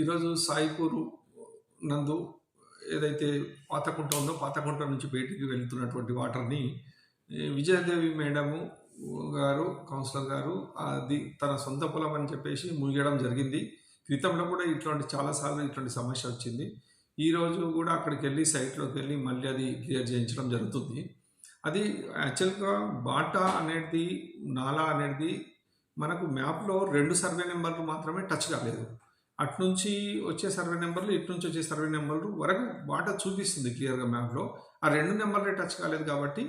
ఈరోజు సాయిపూరు నందు ఏదైతే పాతకుంట ఉందో పాతకుంట నుంచి బయటికి వెళ్తున్నటువంటి వాటర్ని విజయదేవి మేడము గారు కౌన్సిలర్ గారు అది తన సొంత పొలం అని చెప్పేసి ముగియడం జరిగింది. క్రితంలో కూడా ఇట్లాంటి చాలాసార్లు ఇట్లాంటి సమస్య వచ్చింది. ఈరోజు కూడా అక్కడికి వెళ్ళి సైట్లోకి వెళ్ళి మళ్ళీ అది క్లియర్ చేయించడం జరుగుతుంది. అది యాక్చువల్గా బాటా అనేది నాలా అనేది మనకు మ్యాప్లో రెండు సర్వే నెంబర్లు మాత్రమే టచ్ కాలేదు. అట్నుంచి వచ్చే సర్వే నెంబర్లు ఇటు నుంచి వచ్చే సర్వే నెంబర్లు వరకు వాటర్ చూపిస్తుంది క్లియర్గా మ్యాప్లో. ఆ రెండు నెంబర్లే టచ్ కాలేదు కాబట్టి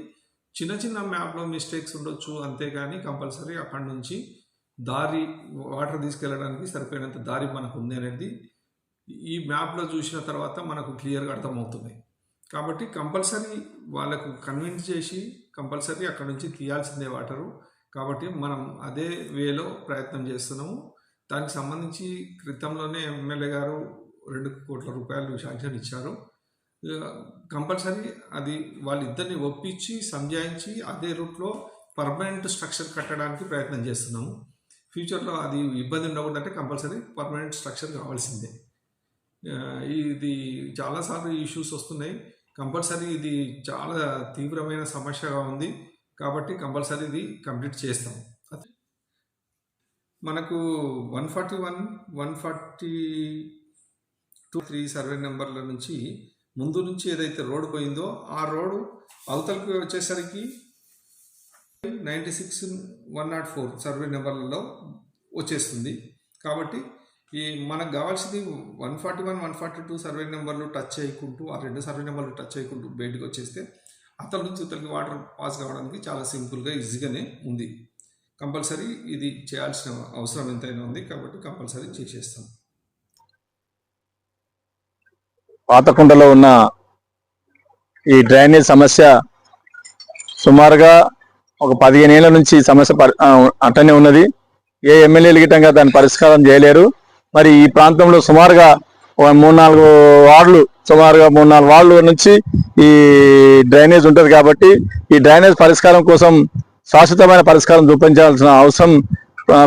చిన్న చిన్న మ్యాప్లో మిస్టేక్స్ ఉండొచ్చు అంతేగాని కంపల్సరీ అక్కడి నుంచి దారి వాటర్ తీసుకెళ్ళడానికి సరిపోయినంత దారి మనకు ఉంది అనేది ఈ మ్యాప్లో చూసిన తర్వాత మనకు క్లియర్గా అర్థమవుతుంది. కాబట్టి కంపల్సరీ వాళ్ళకు కన్విన్స్ చేసి కంపల్సరీ అక్కడ నుంచి తీయాల్సిందే వాటరు. కాబట్టి మనం అదే వేలో ప్రయత్నం చేస్తున్నాము. దానికి సంబంధించి క్రితంలోనే ఎమ్మెల్యే గారు రెండు కోట్ల రూపాయలు శాంక్షన్ ఇచ్చారు. కంపల్సరీ అది వాళ్ళిద్దరిని ఒప్పించి సంజాయించి అదే రూట్లో పర్మనెంట్ స్ట్రక్చర్ కట్టడానికి ప్రయత్నం చేస్తున్నాము. ఫ్యూచర్లో అది ఇబ్బంది ఉండకూడదంటే కంపల్సరీ పర్మనెంట్ స్ట్రక్చర్ కావాల్సిందే. ఇది చాలాసార్లు ఇష్యూస్ వస్తున్నాయి. కంపల్సరీ ఇది చాలా తీవ్రమైన సమస్యగా ఉంది. కాబట్టి కంపల్సరీ ఇది కంప్లీట్ చేస్తాం మనకు one forty one one forty two three survey నెంబర్ల నుంచి ముందు నుంచి ఏదైతే రోడ్ పోయిందో ఆ రోడ్డు అవతలకి వచ్చేసరికి ninety six one not four survey నెంబర్లలో వచ్చేస్తుంది. కాబట్టి ఈ మనకు కావాల్సింది one forty one one forty two survey నెంబర్లు టచ్ చేయకుంటూ ఆ రెండు సర్వే నెంబర్లు టచ్ చేయకుంటూ బయటకు వచ్చేస్తే అతని నుంచి ఇతనికి వాటర్ పాస్ కావడానికి చాలా సింపుల్గా ఈజీగానే ఉంది. కంపల్సరీ ఇది చేయాల్సిన అవసరం ఎంతైనా ఉంది కాబట్టి కంపల్సరీ చేసేస్తాం. పాతకుంటలో ఉన్న ఈ డ్రైనేజ్ సమస్య సుమారుగా ఒక పదిహేను ఏళ్ళ నుంచి సమస్య అట్టనే ఉన్నది. ఏ ఎమ్మెల్యేలు గిట్టంగా దాన్ని పరిష్కారం చేయలేరు. మరి ఈ ప్రాంతంలో సుమారుగా ఒక మూడు నాలుగు వార్డులు సుమారుగా మూడు నాలుగు వార్డుల నుంచి ఈ డ్రైనేజ్ ఉంటుంది కాబట్టి ఈ డ్రైనేజ్ పరిష్కారం కోసం శాశ్వతమైన పరిష్కారం చూపించాల్సిన అవసరం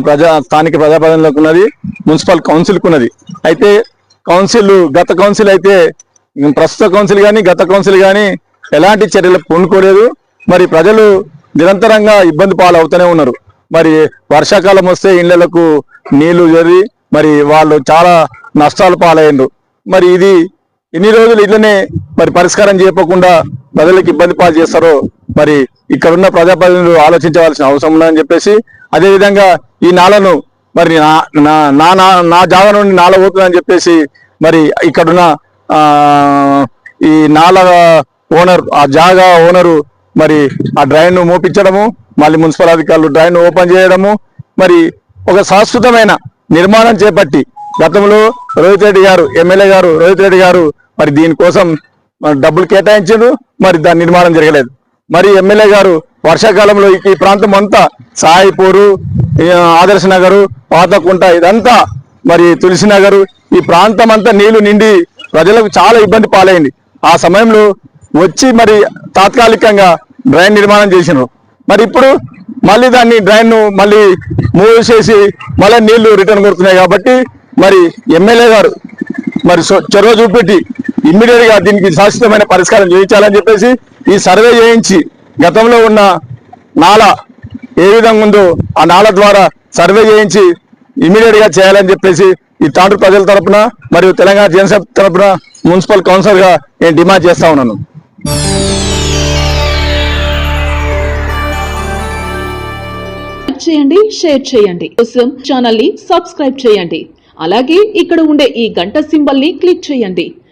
ప్రజా స్థానిక ప్రజాప్రతినిధులకు ఉన్నది మున్సిపల్ కౌన్సిల్కు ఉన్నది. అయితే కౌన్సిల్ గత కౌన్సిల్ అయితే ప్రస్తుత కౌన్సిల్ కానీ గత కౌన్సిల్ కానీ ఎలాంటి చర్యలకు పూనుకోలేదు. మరి ప్రజలు నిరంతరంగా ఇబ్బంది పాలవుతూనే ఉన్నారు. మరి వర్షాకాలం వస్తే ఇళ్ళకు నీళ్ళు జరిగి మరి వాళ్ళు చాలా నష్టాలు పాలయ్యారు మరి ఇది ఎన్ని రోజులు ఇట్లనే మరి పరిష్కారం చేయకుండా ప్రజలకు ఇబ్బంది పాలు చేస్తారో మరి ఇక్కడున్న ప్రజాప్రతినిధులు ఆలోచించవలసిన అవసరం ఉందని చెప్పేసి అదేవిధంగా ఈ నాలను మరి నా నా నా నా- నా జాగా నుండి నాల పోతుందని చెప్పేసి మరి ఇక్కడున్న ఈ నాల ఓనర్ ఆ జాగా ఓనరు మరి ఆ డ్రైన్ను మోపించడము మళ్ళీ మున్సిపల్ అధికారులు డ్రైన్ ఓపెన్ చేయడము మరి ఒక శాశ్వతమైన నిర్మాణం చేపట్టి గతంలో రోహిత్ రెడ్డి గారు ఎమ్మెల్యే గారు రోహిత్ రెడ్డి గారు మరి దీనికోసం డబ్బులు కేటాయించారు మరి దాని నిర్మాణం జరగలేదు. మరి ఎమ్మెల్యే గారు వర్షాకాలంలో ఈ- ప్రాంతం అంతా సాయిపూరు ఆదర్శ నగరు పాతకుంట ఇదంతా మరి తులసి నగరు ఈ ప్రాంతం అంతా నీళ్ళు నిండి ప్రజలకు చాలా ఇబ్బంది పాలైంది. ఆ సమయంలో వచ్చి మరి తాత్కాలికంగా డ్రైన్ నిర్మాణం చేసినారు. మరి ఇప్పుడు మళ్ళీ దాన్ని డ్రైన్ను మళ్ళీ మూవ్ చేసి మళ్ళీ నీళ్ళు రిటర్న్ కొడుతున్నాయి కాబట్టి మరి ఎమ్మెల్యే గారు మరి చొరవ చూపెట్టి ఇమ్మీడియట్గా దీనికి శాశ్వతమైన పరిష్కారం చేయించాలని చెప్పేసి ఈ సర్వే చేయించి గతంలో ఉన్న నాల ఏ విధంగా ఉందో ఆ నాల ద్వారా సర్వే చేయించి ఇమ్మీడియట్గా చేయాలని చెప్పేసి ఈ తాండ్రు ప్రజల తరపున మరియు తెలంగాణ జనసేన తరపున మున్సిపల్ కౌన్సిలర్గా నేను డిమాండ్ చేస్తా ఉన్నాను. చేయండి షేర్ చేయండి. కోసం ఛానల్ని సబ్స్క్రైబ్ చేయండి. అలాగే ఇక్కడ ఉండే ఈ గంట సింబల్ని క్లిక్ చేయండి.